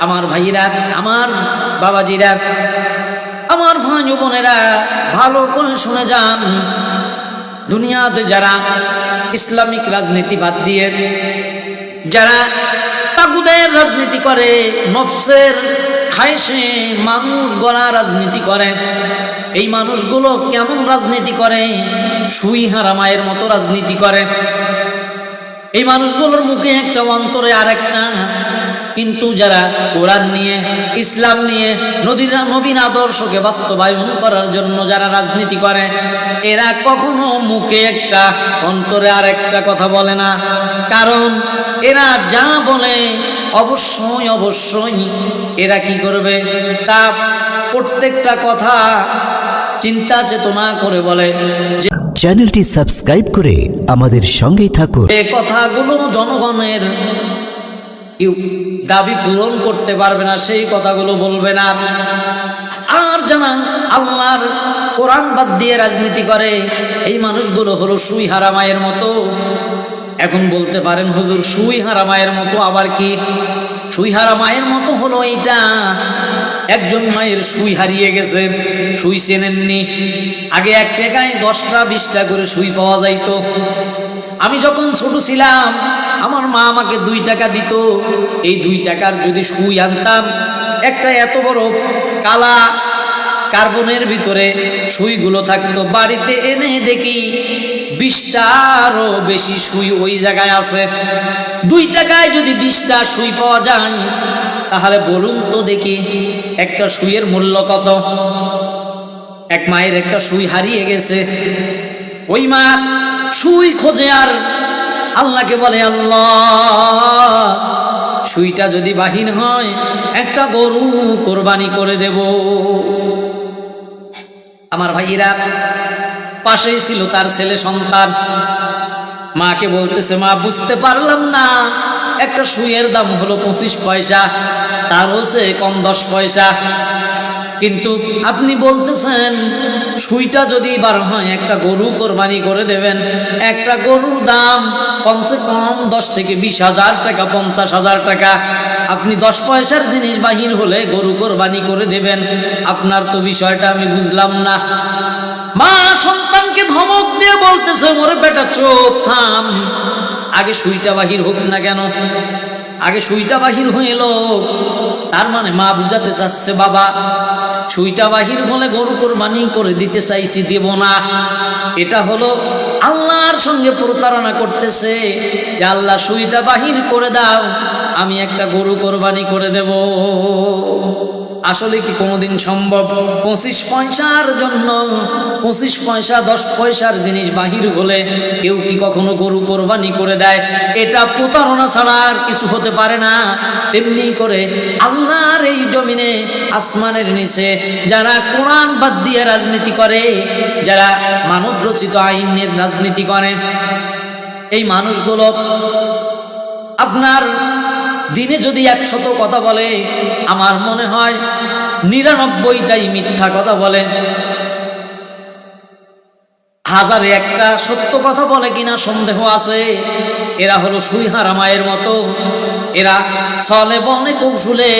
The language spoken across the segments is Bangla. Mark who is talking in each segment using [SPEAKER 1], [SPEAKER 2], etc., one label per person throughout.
[SPEAKER 1] আমার ভাইরা, আমার বাবাজিরা, আমার ভাই বোনেরা ভালো করে শুনে যান। দুনিয়াতে যারা ইসলামিক রাজনীতি বাদ দিয়ে, যারা তাগুদের রাজনীতি করে, নফসের খাইসে মানুষ গড়া রাজনীতি করে, এই মানুষগুলো কেমন রাজনীতি করে? সুই হারামায়ের মতো রাজনীতি করে। এই মানুষগুলোর মুখে একটা অন্তরে আরেকটা কিন্তু যারা কোরআন নিয়ে ইসলাম নিয়ে নদীর নবীন আদর্শকে বাস্তবায়ন করার জন্য যারা রাজনীতি করে এরা কখনো মুখে একটা অন্তরে আর একটা কথা বলে না। কারণ এরা যা বলে অবশ্যই অবশ্যই এরা কি করবে? তা প্রত্যেকটা কথা চিন্তা চেতনা করে বলে যে
[SPEAKER 2] চ্যানেলটি সাবস্ক্রাইব করে আমাদের সঙ্গেই থাকুন।
[SPEAKER 1] এ কথাগুলো জনগণের দাবি পূরণ করতে পারবে না, সেই কথাগুলো বলবে না। আর জানা, আল্লাহর কোরআন বাদ দিয়ে রাজনীতি করে, এই মানুষগুলো হলো সুই হারামায়ের মতো। এখন বলতে পারেন, হুজুর, সুই হারামায়ের মতো আবার কি? সুই হারামায়ের মতো হলো এইটা। একজন মায়ের সুই হারিয়ে গেছে, সুই চেনেননি। আগে এক টাকায় দশটা, বিশটা করে সুই পাওয়া যাইতো। আমি যখন ছোট ছিলাম, আমার মা আমাকে দুই টাকা দিত। এই দুই টাকার যদি সুই আনতাম, একটা এত বড় কালা কার্বনের ভিতরে সুইগুলো থাকতো। বাড়িতে এনে দেখি বিশটারও বেশি সুই ওই জায়গায় আছে। দুই টাকায় যদি বিশটা সুই পাওয়া যায়, তাহলে বলুন তো দেখি একটা সুইয়ের মূল্য কত? এক মায়ের একটা সুই হারিয়ে গেছে। ওই মা সুই খোঁজে আর আল্লাহকে বলে, আল্লাহ, সুইটা যদি বাহির হয়, একটা গরু কোরবানি করে দেব। আমার ভাইয়েরা, পাশেই ছিল তার ছেলে সন্তান। মাকে বলতেছে, মা, বুঝতে পারলাম না, একটা সুইয়ের দাম হলো পঁচিশ পয়সা তার হচ্ছে কম দশ পয়সা। কিন্তু আপনি বলতেছেন, সুইটা যদি বার হয়, একটা গরু কোরবানি করে দেবেন। একটা গরুর দাম কমসে কম দশ থেকে বিশ হাজার টাকা, পঞ্চাশ হাজার টাকা। আপনি দশ পয়সার জিনিস বাহির হলে গরু কোরবানি করে দেবেন। আপনার তো বিষয়টা আমি বুঝলাম না। মা সন্তানকে ধমক দিয়ে বলতেছে মোরে বেটা চোখ থাম। আগে সুইটা বাহির হোক না কেন? আগে সুইটা বাহির হইল তার মানে মা বুঝাতে চাচ্ছে, বাবা, ছুইটা বাহির হলে গরু কোরবানি করে দিতে চাইছি, দেব না। এটা হলো আল্লাহর সঙ্গে প্রতারণা করতেছে যে, আল্লাহ সুইটা বাহির করে দাও, আমি একটা গরু কোরবানি করে দেব। আসলে কি কোনোদিন সম্ভব? পঁচিশ পয়সার জন্য, পঁচিশ পয়সা, দশ পয়সার জিনিস বাহির হলে কেউ কি কখনো গরু কোরবানি করে দেয়? এটা প্রতারণা ছাড়া আর কিছু হতে পারে না। তেমনি করে আল্লাহর এই জমিনে, আসমানের নিচে যারা কোরআন বাদ দিয়ে রাজনীতি করে, যারা মানব রচিত আইনের রাজনীতি করে, এই মানুষগুলো আপনার দিনে যদি একশত কথা বলে, আমার মনে হয় নিরানব্বইটাই মিথ্যা কথা বলে। হাজারে একটা সত্য কথা বলে কিনা সন্দেহ আছে। এরা হলো সুই হারামায়ের মতো। এরা চলে বনে কৌশলে,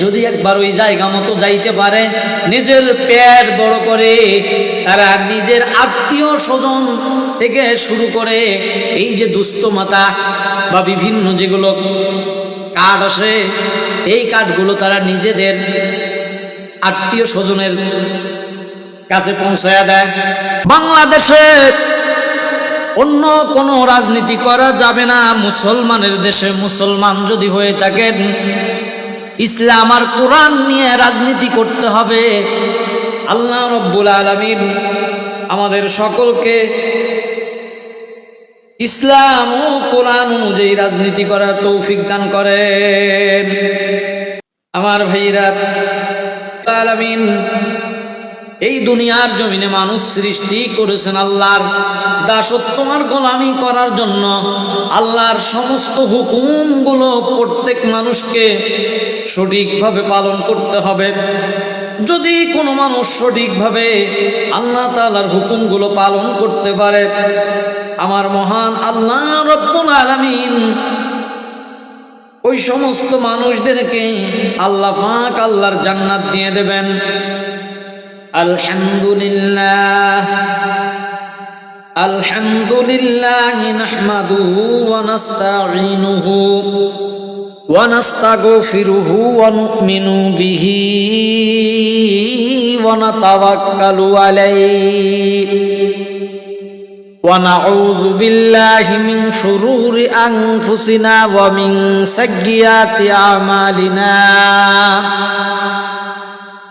[SPEAKER 1] যদি একবার ওই জায়গা মতো যাইতে পারে, নিজের পেট বড় করে, তারা নিজের আত্মীয় স্বজন থেকে শুরু করে, এই যে দুস্থ মাতা বা বিভিন্ন যেগুলো কাঠ আসে, এই কাঠগুলো তারা নিজেদের আত্মীয় স্বজনের কাছে পৌঁছায় দেয়। বাংলাদেশে অন্য কোনো রাজনীতি করা যাবে না। মুসলমানের দেশে মুসলমান যদি হয়ে থাকেন, ইসলাম আর কোরআন নিয়ে রাজনীতি করতে হবে। আল্লাহ রব্বুল আলমিন আমাদের সকলকে ইসলাম ও কোরআন অনুযায়ী রাজনীতি করার তৌফিক দান করেন। আমার ভাইরা আলামিন, এই দুনিয়ার জমিনে মানুষ সৃষ্টি করেছেন আল্লাহর দাসত্ব আর গোলামি করার জন্য। আল্লাহর সমস্ত হুকুমগুলো প্রত্যেক মানুষকে সঠিকভাবে পালন করতে হবে। যদি কোনো মানুষ সঠিকভাবে আল্লাহ তালার হুকুমগুলো পালন করতে পারে আমার মহান আল্লাহ রব্বুল আলামিন ওই সমস্ত মানুষদেরকে আল্লাহ ফাঁক আল্লাহর জান্নাত দিয়ে দেবেন। আলহামদুলিল্লাহ। আলহামদুলিল্লাহ নাহমাদুহু ওয়া নাস্তাঈনুহু ওয়া নাস্তাগফিরুহু ওয়া নু'মিনু বিহি ওয়া নাতাওয়াক্কালু আলাইহি। ونعوذ بالله من شرور أنفسنا ومن سيئات أعمالنا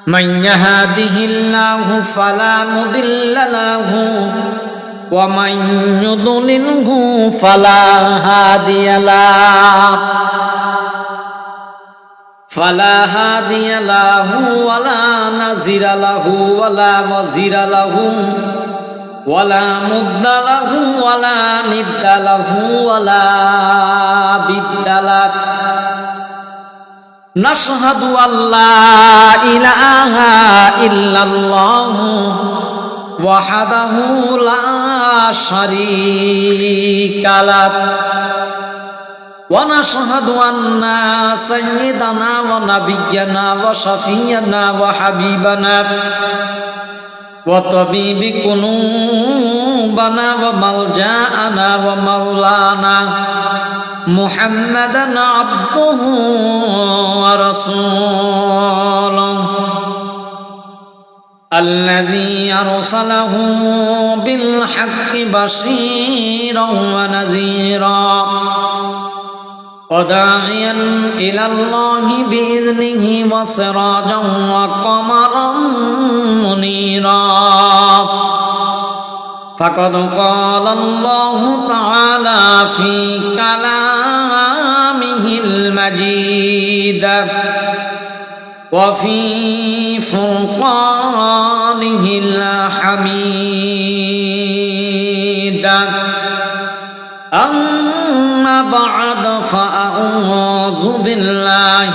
[SPEAKER 1] من يهده الله فلا مضل له ومن يضلله فلا هادي له فلا هادي له ولا نزير له ولا وزير له ওয়ালা মুদালাহু ওয়ালা নিদালাহু ওয়ালা বিদালাহ নাশহাদু আল্লাহ ইলাহা ইল্লাল্লাহু ওয়াহাদাহু লা শারীকা লাহ ونشهد أن سيدنا ونبينا وشفينا وحبيبنا وطبيب قلوبنا وملجاءنا ومولانا محمدا عبده ورسوله الذي أرسله بالحق بشيرا ونذيرا وداعيا إلى الله بإذنه وسراجا وقمرا منيرا فقد قال الله تعالى في كلامه المجيد وفي فرقانه الحميد أما بعد فأعوذ بالله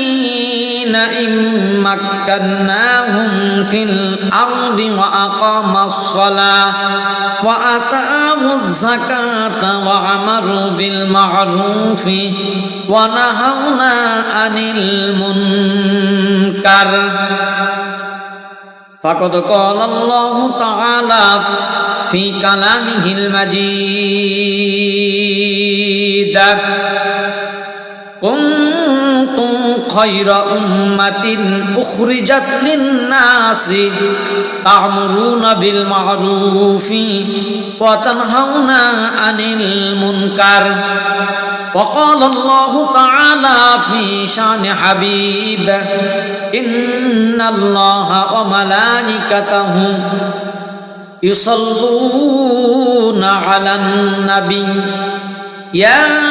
[SPEAKER 1] مكناهم في الأرض وأقاموا الصلاة وأتاوا الزكاة وعمروا بالمعروف ونهونا عن المنكر فقد قال الله تعالى في كلامه المجيد خير أمة أخرجت للناس تأمرون بالمعروف وتنهون عن المنكر. وقال الله تعالى في شأن حبيب إن الله وملائكته يصلون على النبي. يا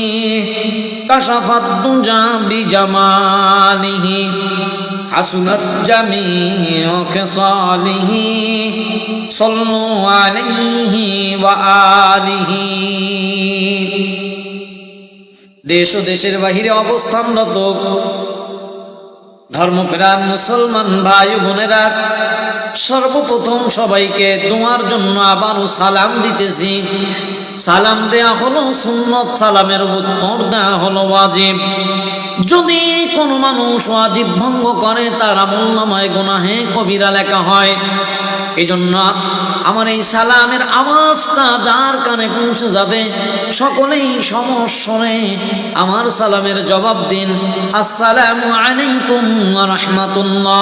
[SPEAKER 1] কাশাফাত দুজা বিজামালিহি, হাসুনাত জামি ওয়াকসালিহি সাল্লু আলাইহি ওয়া আলিহি। দেশ ও দেশের বাহিরে অবস্থানরত ধর্মপ্রাণ মুসলমান ভাই বোনেরা, সর্বপ্রথম সবাইকে তোমার জন্য আবারও সালাম দিতেছি। সালাম দেয়া হলো সুন্নত, সালামের উত্তর দেয়া হলো ওয়াজিব। যদি কোনো মানুষ ওয়াজিব ভঙ্গ করে, তার আমল নামায় গোনাহে কবিরা লেখা হয়। এই জন্য আমার এই সালামের আওয়াজটা যার কানে পৌঁছে যাবে, সকলেই সমস্যনে আমার সালামের জবাব দিন, আসসালামু আলাইকুম রহমতুল্লাহ।